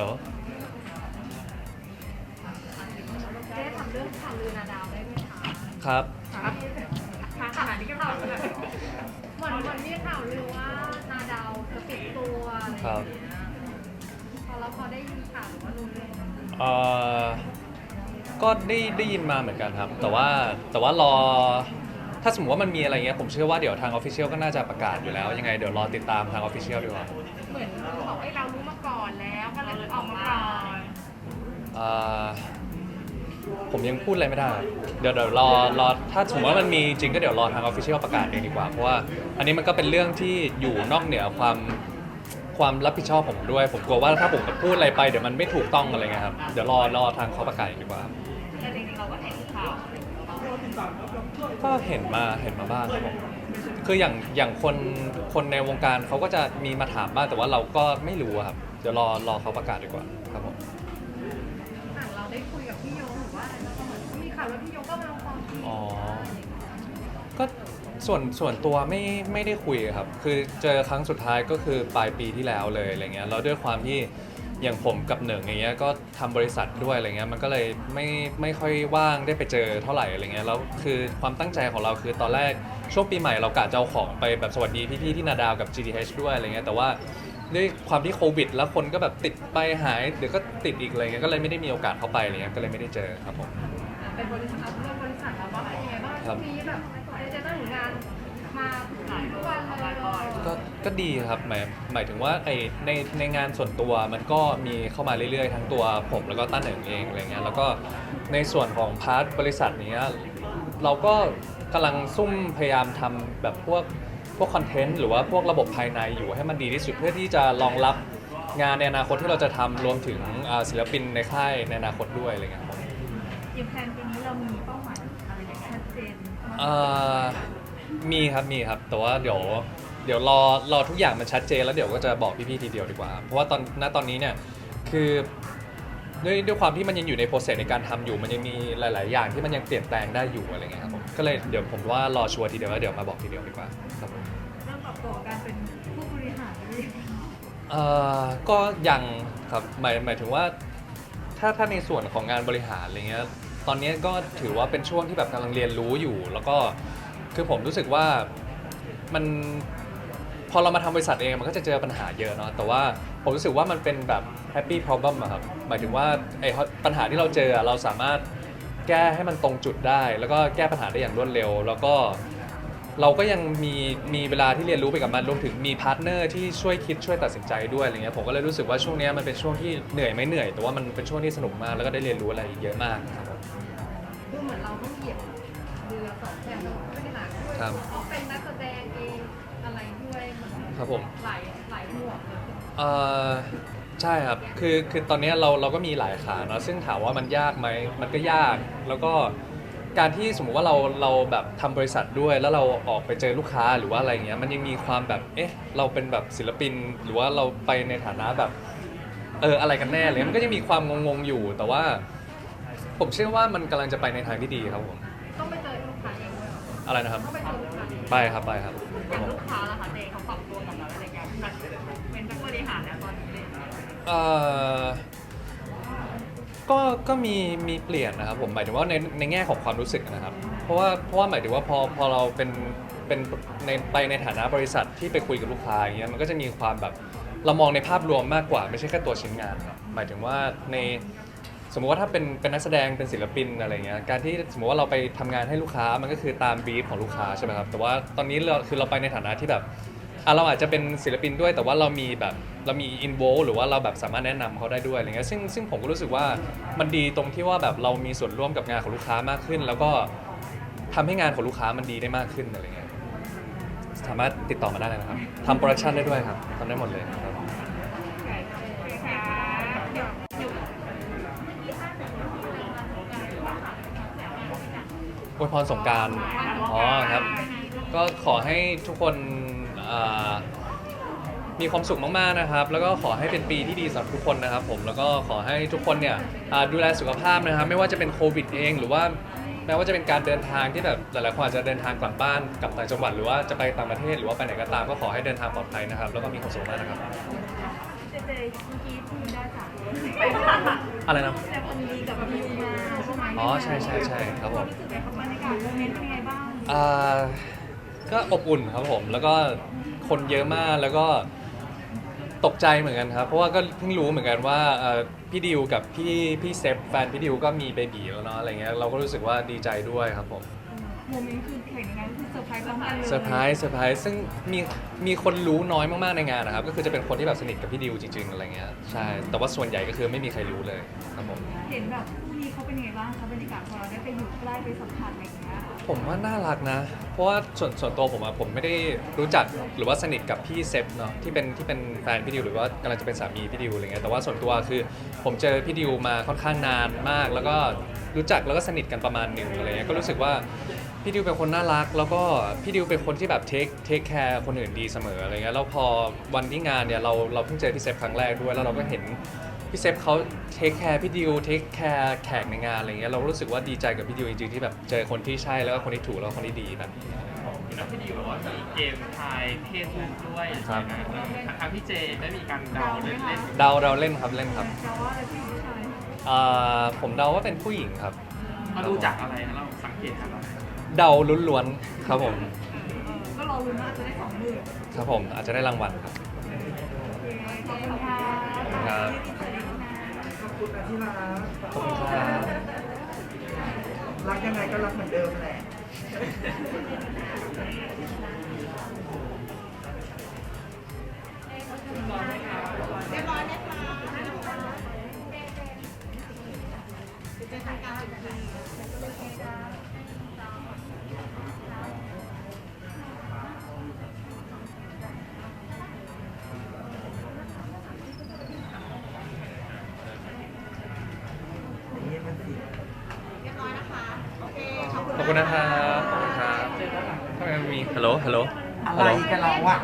ลเจ๊ทำเรื่องข่าวลือนาดาวได้ไหมคะครับ ครับทางขนาดนี้ก็ข่าวลือเหมือนวันที่ข่าวลือว่านาดาวจะปิดตัวอะไรอย่างเงี้ยพอเราพอได้ยินข่าวหรือว่ารู้เรื่องไหมเอ่อก็ได้ได้ยินมาเหมือนกันครับ แต่ว่าแต่ว่ารอ ถ้าสมมติว่ามันมีอะไรเงี้ยผมเชื่อว่าเดี๋ยวทางออฟฟิเชียลก็น่าจะประกาศอยู่แล้ว ยังไงเดี๋ยวรอติดตามทางออฟฟิเชียลดีกว่า เหมือนบอกให้เรารู้มาก่อน แล้วก็เลยออกมาก่อนเอ่อผมยังพูดอะไรไม่ได้ เดี๋ยวเดี๋ยวรอรอถ้าสมมติว่ามันมีจริงก็เดี๋ยวรอทางออฟฟิเชียลประกาศเองดีกว่า เพราะว่าอันนี้มันก็เป็นเรื่องที่อยู่นอกเหนือความความรับผิดชอบผมด้วย ผมกลัวว่าถ้าผมพูดอะไรไปเดี๋ยวมันไม่ถูกต้องอะไรเงี้ยครับ เดี๋ยวรอรอทางเขาประกาศเองดีกว่า แต่จริงๆเราก็เห็นข่าวก็เห็นมาเห็นมาบ้างครับผมคืออย่างอย่างคนคนในวงการเขาก็จะมีมาถามบ้างแต่ว่าเราก็ไม่รู้อะครับ เดี๋ยวรอรอเขาประกาศดีกว่าครับผมห่างเราได้คุยกับพี่โยงหรือว่าอะไรบ้างเหมือนมีข่าวว่าพี่โยงก็มาลงความคิดอ๋อก็ส่วนส่วนตัวไม่ไม่ได้คุยครับ คือเจอครั้งสุดท้ายก็คือปลายปีที่แล้วเลยอะไรเงี้ยแล้วด้วยความที่อย่างผมกับเหนึ่งอย่างเงี้ยก็ทำบริษัทด้วยอะไรเงี้ยมันก็เลยไม่ไม่ค่อยว่างได้ไปเจอเท่าไหร่อะไรเงี้ยแล้วคือความตั้งใจของเราคือตอนแรกช่วงปีใหม่เรากะจะเอาของไปแบบสวัสดีพี่ๆที่นาดาวกับ GTH ด้วยอะไรเงี้ยแต่ว่า ด้วยความที่โควิด แล้วคนก็แบบติดไปหายเดี๋ยวก็ติดอีกอะไรเงี้ยก็เลยไม่ได้มีโอกาสเข้าไปอะไรเงี้ยก็เลยไม่ได้เจอครับผมเป็นบริษัทเอาเรื่องบริษัทแล้วว่าเป็นยังไงบ้างครัช่วบงนี้แบบเจ๊จะต้องงานมาหลายทุกวันเลยก็ก็ดีครับหมายหมายถึงว่าไอในในงานส่วนตัวมันก็มีเข้ามาเรื่อยๆ ทั้งตัวผมแล้วก็ต้าเหนิงเองอะไรเงี้ยแล้วก็ในส่วนของพาร์ทบริษัทเนี้ยเราก็กำลังซุ่มพยายามทำแบบพวก พวกคอนเทนต์หรือว่าพวกระบบภายในอยู่ให้มันดีที่สุดเพื่อที่จะรองรับงานในอนาคตที่เราจะทำรวมถึงอ่าศิลปินในค่ายในอนาคตด้วยอะไรเงี้ยครับทีมแพลนปีนี้เรามีเป้าหมายอะไรอย่างชัดเจนเอ่อมีครับมีครับ แต่ว่าเดี๋ยวเดี๋ยวรอรอทุกอย่างมันชัดเจนแล้วเดี๋ยวก็จะบอกพี่ๆทีเดียวดีกว่าเพราะว่าตอนณตอนนี้เนี่ยคือ ด้วยด้วยความที่มันยังอยู่ในโปรเซสในการทำอยู่ มันยังมีหลาย ๆ อย่างที่มันยังเปลี่ยนแปลงได้อยู่อะไรเงี้ยครับผมก็เลยเดี๋ยวผมว่ารอชัวร์ทีเดียวแล้วเดี๋ยวมาบอกทีเดียวดีกว่าครับผมเริ่มปรับตัวกับการเป็นผู้บริหารเลยเอ่อก็ยังครับหมายหมายถึงว่า ถ้าถ้าในส่วนของงานบริหารอะไรเงี้ยตอนนี้ก็ถือว่าเป็นช่วงที่แบบกำลังเรียนรู้อยู่ แล้วก็คือผมรู้สึกว่ามัน พอเรามาทำบริษัทเองมันก็จะเจอปัญหาเยอะเนาะแต่ว่าผมรู้สึกว่ามันเป็นแบบ happy problem อะครับหมายถึงว่าไอ้ปัญหาที่เราเจออะเราสามารถแก้ให้มันตรงจุดได้ แล้วก็แก้ปัญหาได้อย่างรวดเร็ว แล้วก็เราก็ยังมีมีเวลาที่เรียนรู้ไปกับมันรวมถึงมีพาร์ทเนอร์ที่ช่วยคิดช่วยตัดสินใจด้วยอะไรเงี้ยผมก็เลยรู้สึกว่าช่วงเนี้ยมันเป็นช่วงที่เหนื่อยไหม่เหนื่อย แต่ว่ามันเป็นช่วงที่สนุกมากแล้วก็ได้เรียนรู้อะไรเยอะมากครับผม ดูเหมือนเราต้องเหยียบเรือสองแคมผู้บริหารด้วยครับเพราะเป็นนักแสด ครับผม หลายหลายหมวกเลยเอ่อใช่ครับ คือคือตอนนี้เราเราก็มีหลายขาเนาะซึ่งถามว่ามันยากไหมมันก็ยาก แล้วก็การที่สมมุติว่าเราเราแบบทำบริษัทด้วย แล้วเราออกไปเจอลูกค้าหรือว่าอะไรเงี้ยมันยังมีความแบบเอ๊ะเราเป็นแบบศิลปิน หรือว่าเราไปในฐานะแบบเอออะไรกันแน่เลยมันก็ยังมีความงงๆอยู่ แต่ว่า ผมเชื่อว่ามันกำลังจะไปในทางที่ดีครับผมต้องไปเจอลูกค้าเองด้วยเหรออะไรนะครับ ต้องไปเจอลูกค้าเองไปครับไปครับ อย่างลูกค้าล่ะคะเจเขาปรับตัวกับเรา เอ่อก็ก็มีมีเปลี่ยนนะครับผมหมายถึงว่าในในแง่ของความรู้สึกนะครับ เพราะว่าเพราะว่าหมายถึงว่าพอพอเราเป็นเป็นในไปในฐานะบริษัทที่ไปคุยกับลูกค้าอย่างเงี้ยมันก็จะมีความแบบเรามองในภาพรวมมากกว่า ไม่ใช่แค่ตัวชิ้นงานครับหมายถึงว่าในสมมุติว่าถ้าเป็นเป็นนักแสดงเป็นศิลปินอะไรเงี้ยการที่สมมติว่าเราไปทำงานให้ลูกค้ามันก็คือตามบีฟของลูกค้าใช่ไหมครับแต่ว่าตอนนี้เราคือเราไปในฐานะที่แบบ อะเราอาจจะเป็นศิลปินด้วย แต่ว่าเรามีแบบเรามีอินโวหรือว่าเราแบบสามารถแนะนำเขาได้ด้วยอะไรเงี้ยซึ่งซึ่งผมก็รู้สึกว่ามันดีตรงที่ว่าแบบเรามีส่วนร่วมกับงานของลูกค้ามากขึ้น แล้วก็ทำให้งานของลูกค้ามันดีได้มากขึ้นอะไรเงี้ยสามารถติดต่อมาได้เลยนะครับทำโปรดักชันได้ด้วยครับทำได้หมดเลยครับ อวยพรสงกราร อ๋อครับ ก็ขอให้ทุกคน อ่ามีความสุขมากๆนะครับ แล้วก็ขอให้เป็นปีที่ดีสำหรับทุกคนนะครับ ผมแล้วก็ขอให้ทุกคนเนี่ยอ่าดูแลสุขภาพนะครับ ไม่ว่าจะเป็นโควิดเอง หรือว่าแม้ว่าจะเป็นการเดินทางที่แบบหลายๆคนอาจจะเดินทางกลับบ้านกลับต่างจังหวัดหรือว่าจะไปต่างประเทศหรือว่าไปไหนก็ตามก็ขอให้เดินทางปลอดภัยนะครับ แล้วก็มีความสุขมากนะครับเเจเมื่อกี้พูดได้จ้ะอะไรนะแต่คนดีกับมิวมาใช่ไหมอ๋อใช่ใช่ใช่ครับผม รู้สึกไงครับบรรยากาศโมเมนต์เป็นยังไงบ้าง อ่า ก็อบอุ่นครับผม แล้วก็คนเยอะมากแล้วก็ตกใจเหมือนกันครับ เพราะว่าก็เพิ่งรู้เหมือนกันว่าเอ่อพี่ดิวกับพี่พี่เซฟแฟนพี่ดิวก็มีเบบีแล้วเนาะอะไรเงี้ยเราก็รู้สึกว่าดีใจด้วยครับผม โมเมนต์คือแข่งยังไงคือเซอร์ไพรส์พร้อมกันเลยเซอร์ไพรส์เซอร์ไพรส์ซึ่งมีมีคนรู้น้อยมากๆในงานนะครับ ก็คือจะเป็นคนที่แบบสนิทกับพี่ดิวจริงๆอะไรเงี้ยใช่ แต่ว่าส่วนใหญ่ก็คือไม่มีใครรู้เลยครับผม เห็นแบบคู่นี้เขาเป็นยังไงบ้างคะบรรยากาศพอเราได้ไปอยู่ใกล้ไปสัมผัสอะ ผมว่าน่ารักนะ เพราะว่าส่วนส่วนตัวผมอะผมไม่ได้รู้จักหรือว่าสนิทกับพี่เซฟเนาะที่เป็นที่เป็นแฟนพี่ดิวหรือว่ากำลังจะเป็นสามีพี่ดิวอะไรเงี้ยแต่ว่าส่วนตัวคือ ผมเจอพี่ดิวมาค่อนข้างนานมาก แล้วก็รู้จักแล้วก็สนิทกันประมาณหนึ่งอะไรเงี้ยก็รู้สึกว่าพี่ดิวเป็นคนน่ารัก แล้วก็พี่ดิวเป็นคนที่แบบเทคเทคแคร์คนอื่นดีเสมออะไรเงี้ยแล้วพอวันที่งานเนี่ยเราเราเพิ่งเจอพี่เซฟครั้งแรกด้วยแล้วเราก็เห็น พี่เซฟเขาเทคแคร์พี่ดิวเทคแคร์แขกในงานอะไรเงี้ยเรารู้สึกว่าดีใจกับพี่ดิวจริงๆที่แบบเจอคนที่ใช่แล้วก็คนที่ถูกแล้วก็คนที่ดีแบบนี้มีนักที่ดีบอกว่ามีเกมทายเพศลูกด้วยครับ นะทางพี่เจได้มีการเดาเล่นเล่นเดาเราเล่นครับเล่นครับแต่ว่าอะไรที่ผู้ชายอ่าผมเดาว่าเป็นผู้หญิงครับเราดูจากอะไรฮะเราสังเกตอะไรเดาล้วนๆครับผมเออก็รอลุ้นว่าจะได้สองหมื่นครับผมอาจจะได้รางวัลครับขอบคุณค่ะ ครับขอบ คุณนะที่รักขอบคุณครับรักยังไงก็รักเหมือนเดิมแหละเรียบร้อย่าง ฮัลโหล อะไรกันเราอะ